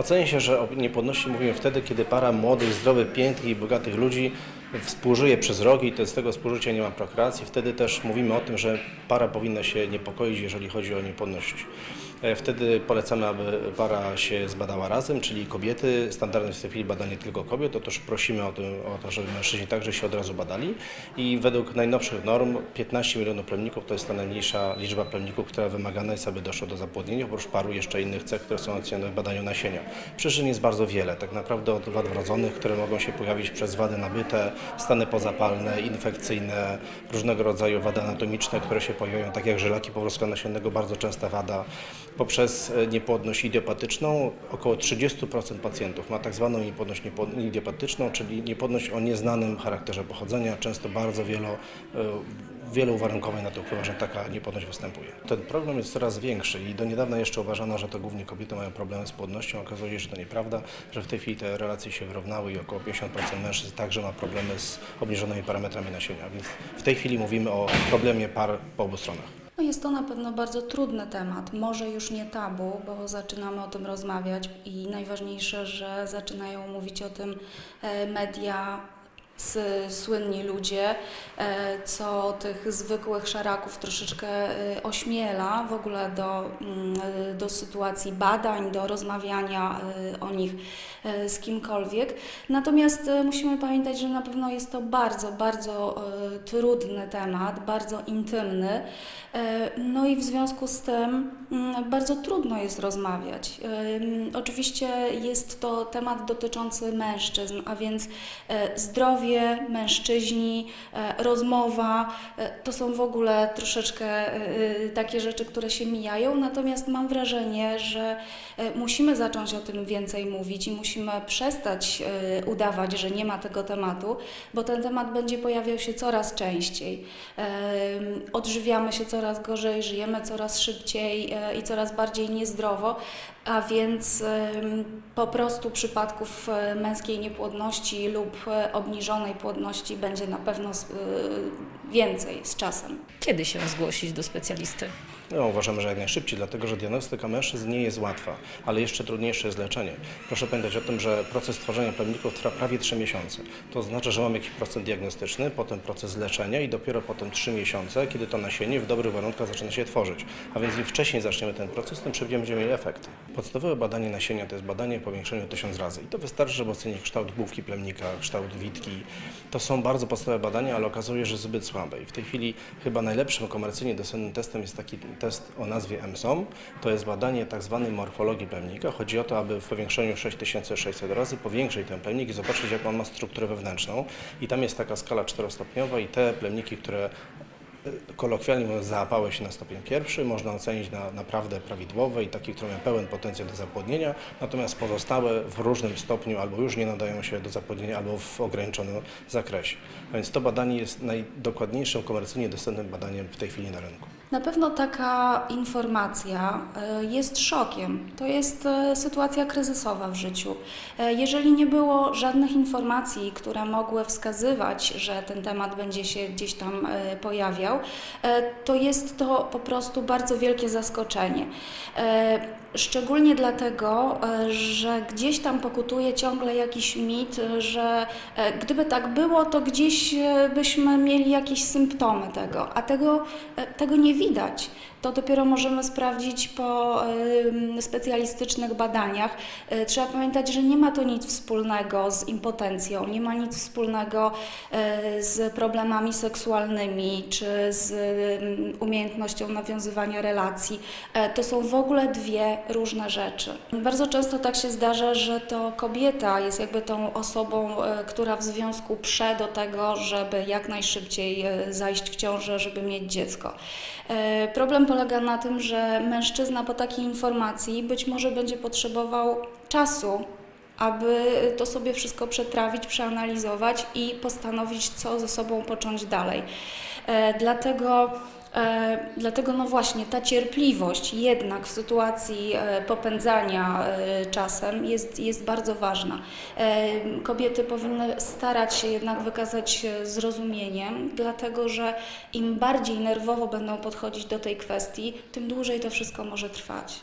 Ocenia się, że o niepłodności mówimy wtedy, kiedy para młodych, zdrowych, pięknych i bogatych ludzi współżyje przez rok i to z tego współżycia nie ma prokreacji. Wtedy też mówimy o tym, że para powinna się niepokoić, jeżeli chodzi o niepłodność. E, Wtedy polecamy, aby para się zbadała razem, czyli kobiety. Standardem jest w tej chwili badanie tylko kobiet, otóż prosimy o, tym, o to, żeby mężczyźni także się od razu badali. I według najnowszych norm 15 milionów plemników to jest ta najmniejsza liczba plemników, która wymagana jest, aby doszło do zapłodnienia, oprócz paru jeszcze innych cech, które są ocenione w badaniu nasienia. Przyczyn jest bardzo wiele, tak naprawdę od wad wrodzonych, które mogą się pojawić przez wady nabyte, stany pozapalne, infekcyjne, różnego rodzaju wady anatomiczne, które się pojawiają, tak jak żylaki powrózka nasiennego, bardzo częsta wada, poprzez e, niepłodność idiopatyczną. Około 30% pacjentów ma tak zwaną niepłodność niepło- idiopatyczną, czyli niepłodność o nieznanym charakterze pochodzenia, często bardzo wielo, e, wiele uwarunkowań na to wpływa, że taka niepłodność występuje. Ten problem jest coraz większy i do niedawna jeszcze uważano, że to głównie kobiety mają problemy z płodnością. Okazuje się, że to nieprawda, że w tej chwili te relacje się wyrównały i około 50% mężczyzn także ma problemy z obniżonymi parametrami nasienia. Więc w tej chwili mówimy o problemie par po obu stronach. No jest to na pewno bardzo trudny temat, może już nie tabu, bo zaczynamy o tym rozmawiać i najważniejsze, że zaczynają mówić o tym e, media, słynni ludzie, e, co tych zwykłych szaraków troszeczkę e, ośmiela w ogóle do, mm, e, do sytuacji badań, do rozmawiania o nich z kimkolwiek. Natomiast musimy pamiętać, że na pewno jest to bardzo, bardzo trudny temat, bardzo intymny. No i w związku z tym mm, bardzo trudno jest rozmawiać. Oczywiście jest to temat dotyczący mężczyzn, a więc e, mężczyźni, e, rozmowa e, to są w ogóle troszeczkę e, takie rzeczy, które się mijają. Natomiast mam wrażenie, że musimy zacząć o tym więcej mówić i musimy przestać udawać, że nie ma tego tematu, bo ten temat będzie pojawiał się coraz częściej. Odżywiamy się coraz gorzej, żyjemy coraz szybciej i coraz bardziej niezdrowo, a więc po prostu przypadków męskiej niepłodności lub e, płodności będzie na pewno e, więcej z czasem. Kiedy się zgłosić do specjalisty? No, uważamy, że jak najszybciej, dlatego że diagnostyka mężczyzn nie jest łatwa, ale jeszcze trudniejsze jest leczenie. Proszę pamiętać o tym, że proces tworzenia plemników trwa prawie 3 miesiące. To znaczy, że mamy jakiś proces diagnostyczny, potem proces leczenia i dopiero potem 3 miesiące, kiedy to nasienie w dobrych warunkach zaczyna się tworzyć. A więc im wcześniej zaczniemy ten proces, tym szybciej będziemy mieli efekty. Podstawowe badanie nasienia to jest badanie o powiększeniu tysiąc razy. I to wystarczy, żeby ocenić kształt główki plemnika, kształt witki. To są bardzo podstawowe badania, ale okazuje się, że zbyt słabe. I w tej chwili chyba najlepszym komercyjnie dostępnym testem jest taki test o nazwie MSOM. To jest badanie tak zwanej morfologii plemnika. Chodzi o to, aby w powiększeniu 6600 razy powiększyć ten plemnik i zobaczyć, jak on ma strukturę wewnętrzną. I tam jest taka skala czterostopniowa i te plemniki, które kolokwialnie mówiąc, załapały się na stopień pierwszy, można ocenić na naprawdę prawidłowe i takie, które mają pełen potencjał do zapłodnienia, natomiast pozostałe w różnym stopniu albo już nie nadają się do zapłodnienia, albo w ograniczonym zakresie. A więc to badanie jest najdokładniejszym komercyjnie dostępnym badaniem w tej chwili na rynku. Na pewno taka informacja e, jest szokiem. To jest e, sytuacja kryzysowa w życiu. E, Jeżeli nie było żadnych informacji, które mogły wskazywać, że ten temat będzie się gdzieś tam pojawiał, to jest to po prostu bardzo wielkie zaskoczenie. Szczególnie dlatego, że gdzieś tam pokutuje ciągle jakiś mit, że gdyby tak było, to gdzieś byśmy mieli jakieś symptomy tego, a tego, tego nie widać. To dopiero możemy sprawdzić po specjalistycznych badaniach. E, Trzeba pamiętać, że nie ma to nic wspólnego z impotencją, nie ma nic wspólnego e, z problemami seksualnymi czy z umiejętnością nawiązywania relacji. E, To są w ogóle dwie różne rzeczy. Bardzo często tak się zdarza, że to kobieta jest jakby tą osobą, która w związku prze do tego, żeby jak najszybciej zajść w ciążę, żeby mieć dziecko. E, Problem polega na tym, że mężczyzna po takiej informacji być może będzie potrzebował czasu, aby to sobie wszystko przetrawić, przeanalizować i postanowić, co ze sobą począć dalej. E, Dlatego Dlatego no właśnie ta cierpliwość jednak w sytuacji e, popędzania e, czasem jest, jest bardzo ważna. E, Kobiety powinny starać się jednak wykazać e, zrozumieniem, dlatego że im bardziej nerwowo będą podchodzić do tej kwestii, tym dłużej to wszystko może trwać.